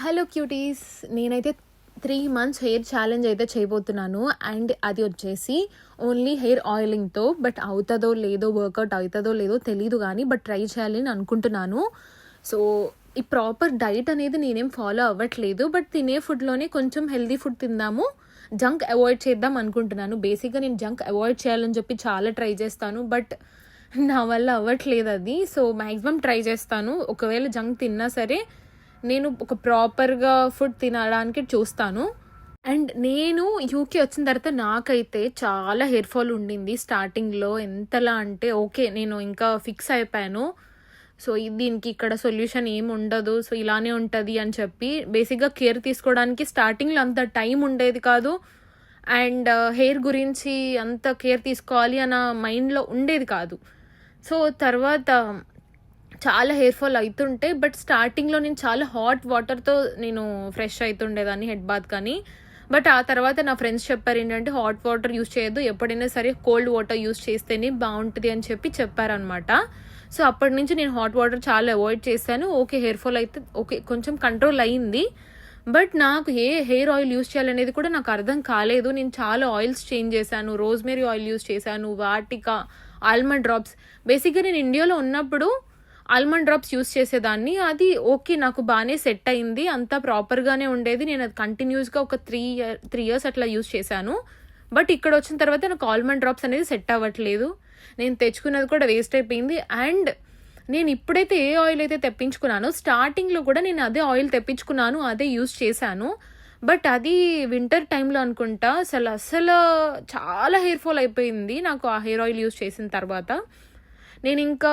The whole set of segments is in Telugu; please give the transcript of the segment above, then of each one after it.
హలో క్యూటీస్ నేనైతే త్రీ మంత్స్ హెయిర్ ఛాలెంజ్ అయితే చేయబోతున్నాను. అండ్ అది వచ్చేసి ఓన్లీ హెయిర్ ఆయిలింగ్తో బట్ అవుతుందో లేదో వర్కౌట్ అవుతుందో లేదో తెలీదు కానీ బట్ ట్రై చేయాలని అనుకుంటున్నాను. సో ఈ ప్రాపర్ డైట్ అనేది నేనేం ఫాలో అవ్వట్లేదు బట్ తినే ఫుడ్లోనే కొంచెం హెల్దీ ఫుడ్ తిందాము. జంక్ అవాయిడ్ చేద్దాం అనుకుంటున్నాను. బేసిక్గా నేను జంక్ అవాయిడ్ చేయాలని చెప్పి చాలా ట్రై చేస్తాను బట్ నా వల్ల అవ్వట్లేదు అది. సో మ్యాక్సిమం ట్రై చేస్తాను. ఒకవేళ జంక్ తిన్నా సరే నేను ఒక ప్రాపర్గా ఫుడ్ తినడానికి చూస్తాను. అండ్ నేను యూకే వచ్చిన తర్వాత నాకైతే చాలా హెయిర్ ఫాల్ ఉండింది స్టార్టింగ్లో. ఎంతలా అంటే ఓకే నేను ఇంకా ఫిక్స్ అయిపోయాను. సో దీనికి ఇక్కడ సొల్యూషన్ ఏమి ఉండదు. సో ఇలానే ఉంటుంది అని చెప్పి బేసిక్గా కేర్ తీసుకోవడానికి స్టార్టింగ్లో అంత టైం ఉండేది కాదు. అండ్ uh, హెయిర్ గురించి అంత కేర్ తీసుకోవాలి అన్న మైండ్లో ఉండేది కాదు. సో తర్వాత చాలా హెయిర్ ఫాల్ అవుతుంటే బట్ స్టార్టింగ్లో నేను చాలా హాట్ వాటర్తో నేను ఫ్రెష్ అవుతుండేదాన్ని హెడ్ బాత్ కానీ. బట్ ఆ తర్వాత నా ఫ్రెండ్స్ చెప్పారు ఏంటంటే హాట్ వాటర్ యూస్ చేయొద్దు. ఎప్పుడైనా సరే కోల్డ్ వాటర్ యూస్ చేస్తేనే బాగుంటుంది అని చెప్పి చెప్పారనమాట సో అప్పటి నుంచి నేను హాట్ వాటర్ చాలా అవాయిడ్ చేశాను. ఓకే హెయిర్ ఫాల్ అయితే ఓకే కొంచెం కంట్రోల్ అయ్యింది బట్ నాకు ఏ హెయిర్ ఆయిల్ యూస్ చేయాలనేది కూడా నాకు అర్థం కాలేదు. నేను చాలా ఆయిల్స్ చేంజ్ చేశాను. రోజ్మెరీ ఆయిల్ యూస్ చేశాను వాటికా ఆల్మండ్ డ్రాప్స్ బేసిక్గా నేను ఇండియాలో ఉన్నప్పుడు ఆల్మండ్ డ్రాప్స్ యూస్ చేసేదాన్ని. అది ఓకే నాకు బాగానే సెట్ అయింది. అంతా ప్రాపర్గానే ఉండేది. నేను అది కంటిన్యూస్గా ఒక త్రీ ఇయర్ త్రీ ఇయర్స్ అట్లా యూస్ చేశాను. బట్ ఇక్కడ వచ్చిన తర్వాత నాకు ఆల్మండ్ డ్రాప్స్ అనేది సెట్ అవ్వట్లేదు. నేను తెచ్చుకున్నది కూడా వేస్ట్ అయిపోయింది. అండ్ నేను ఇప్పుడైతే ఏ ఆయిల్ అయితే తెప్పించుకున్నానో స్టార్టింగ్లో కూడా నేను అదే ఆయిల్ తెప్పించుకున్నాను అదే యూస్ చేశాను. బట్ అది వింటర్ టైంలో అనుకుంటా అసలు అసలు చాలా హెయిర్ ఫాల్ అయిపోయింది నాకు ఆ హెయిర్ ఆయిల్ యూస్ చేసిన తర్వాత. నేను ఇంకా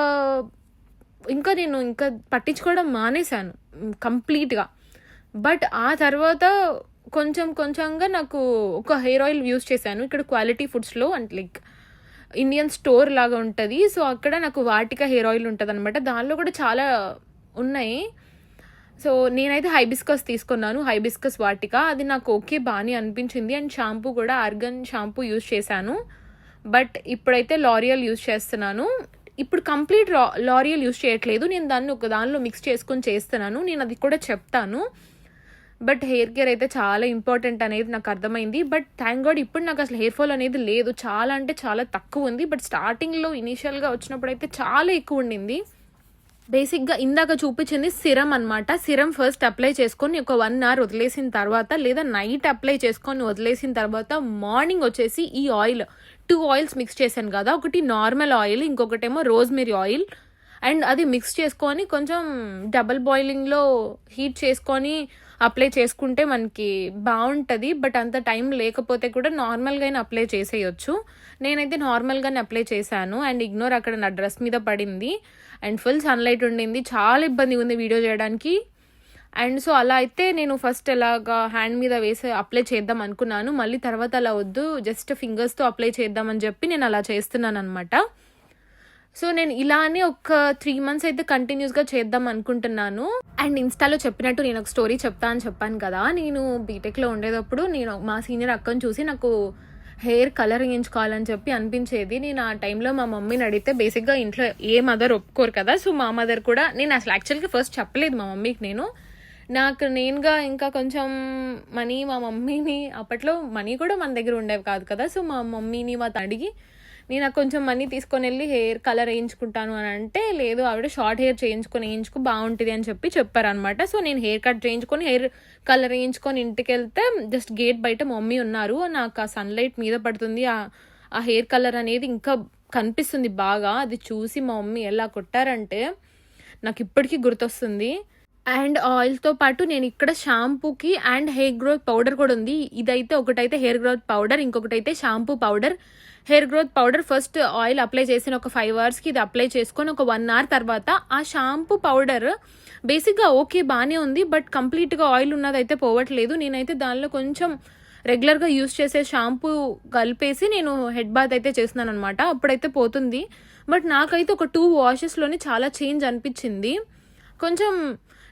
ఇంకా నేను ఇంకా పట్టించుకోవడం మానేశాను కంప్లీట్గా. బట్ ఆ తర్వాత కొంచెం కొంచెంగా నాకు ఒక హెయిర్ ఆయిల్ యూస్ చేశాను. ఇక్కడ క్వాలిటీ ఫుడ్స్లో అంటే లైక్ ఇండియన్ స్టోర్ లాగా ఉంటుంది. సో అక్కడ నాకు వాటిక హెయిర్ ఆయిల్ ఉంటుంది అనమాట దానిలో కూడా చాలా ఉన్నాయి. సో నేనైతే హైబిస్కస్ తీసుకున్నాను హైబిస్కస్ వాటిక. అది నాకు ఓకే బాగానే అనిపించింది. అండ్ షాంపూ కూడా ఆర్గన్ షాంపూ యూజ్ చేశాను. బట్ ఇప్పుడైతే లారియల్ యూస్ చేస్తున్నాను. ఇప్పుడు కంప్లీట్ లారియల్ యూస్ చేయట్లేదు. నేను దాన్ని ఒక దానిలో మిక్స్ చేసుకొని చేస్తున్నాను. నేను అది కూడా చెప్తాను. బట్ హెయిర్ కేర్ అయితే చాలా ఇంపార్టెంట్ అనేది నాకు అర్థమైంది. బట్ థ్యాంక్ గాడ్ ఇప్పుడు నాకు అసలు హెయిర్ ఫాల్ అనేది లేదు. చాలా అంటే చాలా తక్కువ ఉంది. బట్ స్టార్టింగ్లో ఇనీషియల్గా వచ్చినప్పుడు అయితే చాలా ఎక్కువ ఉండింది. బేసిక్గా ఇందాక చూపించింది సిరం అన్నమాట. సిరం ఫస్ట్ అప్లై చేసుకొని ఒక వన్ అవర్ వదిలేసిన తర్వాత లేదా నైట్ అప్లై చేసుకొని వదిలేసిన తర్వాత మార్నింగ్ వచ్చేసి ఈ ఆయిల్ టూ ఆయిల్స్ మిక్స్ చేశాను కదా. ఒకటి నార్మల్ ఆయిల్ ఇంకొకటేమో రోజ్మెరీ ఆయిల్ అండ్ అది మిక్స్ చేసుకొని కొంచెం డబల్ బాయిలింగ్లో హీట్ చేసుకొని అప్లై చేసుకుంటే మనకి బాగుంటుంది బట్ అంత టైం లేకపోతే కూడా నార్మల్గా అయినా అప్లై చేసేయచ్చు. నేనైతే నార్మల్గానే అప్లై చేశాను అండ్ ఇగ్నోర్ అక్కడ నా డ్రెస్ మీద పడింది. అండ్ ఫుల్ సన్లైట్ ఉండింది. చాలా ఇబ్బంది ఉంది వీడియో చేయడానికి. అండ్ సో అలా అయితే నేను ఫస్ట్ ఎలాగా హ్యాండ్ మీద వేసి అప్లై చేద్దాం అనుకున్నాను. మళ్ళీ తర్వాత అలా వద్దు. జస్ట్ ఫింగర్స్తో అప్లై చేద్దామని చెప్పి నేను అలా చేస్తున్నాను అనమాట సో నేను ఇలానే ఒక త్రీ మంత్స్ అయితే కంటిన్యూస్గా చేద్దాం అనుకుంటున్నాను. అండ్ ఇన్స్టాలో చెప్పినట్టు నేను ఒక స్టోరీ చెప్తా అని చెప్పాను కదా నేను బీటెక్లో ఉండేటప్పుడు నేను మా సీనియర్ అక్కను చూసి నాకు హెయిర్ కలర్ వేయించుకోవాలని చెప్పి అనిపించేది. నేను ఆ టైంలో మా మమ్మీని అడిగితే బేసిక్గా ఇంట్లో ఏ మదర్ ఒప్పుకోరు కదా సో మా మదర్ కూడా నేను అసలు యాక్చువల్గా ఫస్ట్ చెప్పలేదు మా మమ్మీకి నేను. నాకు నేనుగా ఇంకా కొంచెం మనీ మా మమ్మీని అప్పట్లో మనీ కూడా మన దగ్గర ఉండేవి కాదు కదా సో మా మమ్మీని మా అడిగి నేను నాకు కొంచెం మనీ తీసుకొని వెళ్ళి హెయిర్ కలర్ వేయించుకుంటాను అని అంటే లేదు ఆవిడ షార్ట్ హెయిర్ చేయించుకొని వేయించుకు బాగుంటుంది అని చెప్పి చెప్పారనమాట సో నేను హెయిర్ కట్ చేయించుకొని హెయిర్ కలర్ వేయించుకొని ఇంటికి వెళ్తే జస్ట్ గేట్ బయట మమ్మీ ఉన్నారు. నాకు ఆ సన్లైట్ మీద పడుతుంది. ఆ ఆ హెయిర్ కలర్ అనేది ఇంకా కనిపిస్తుంది బాగా. అది చూసి మా మమ్మీ ఎలా కొట్టారంటే నాకు ఇప్పటికీ గుర్తొస్తుంది. అండ్ ఆయిల్తో పాటు నేను ఇక్కడ షాంపూకి అండ్ హెయిర్ గ్రోత్ పౌడర్ కూడా ఉంది. ఇదైతే ఒకటైతే హెయిర్ గ్రోత్ పౌడర్ ఇంకొకటి అయితే shampoo powder. Hair growth powder first oil apply చేసిన ఒక ఫైవ్ అవర్స్కి ఇది అప్లై చేసుకొని ఒక వన్ అవర్ తర్వాత ఆ షాంపూ పౌడర్ బేసిక్గా ఓకే బాగానే ఉంది బట్ కంప్లీట్గా ఆయిల్ ఉన్నదైతే పోవట్లేదు. నేనైతే దానిలో కొంచెం రెగ్యులర్గా యూస్ చేసే షాంపూ కలిపేసి నేను హెడ్ బాత్ అయితే చేస్తున్నాను అనమాట అప్పుడైతే పోతుంది. బట్ నాకైతే ఒక టూ వాషెస్లోనే చాలా చేంజ్ అనిపించింది. కొంచెం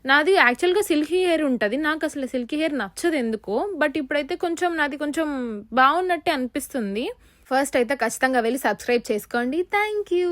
నాది యాక్చువల్గా సిల్కీ హెయిర్ ఉంటుంది. నాకు అసలు సిల్కీ హెయిర్ నచ్చదు ఎందుకో. బట్ ఇప్పుడైతే కొంచెం నాది కొంచెం బాగున్నట్టే అనిపిస్తుంది. ఫస్ట్ అయితే ఖచ్చితంగా వెళ్ళి సబ్స్క్రైబ్ చేసుకోండి. Thank you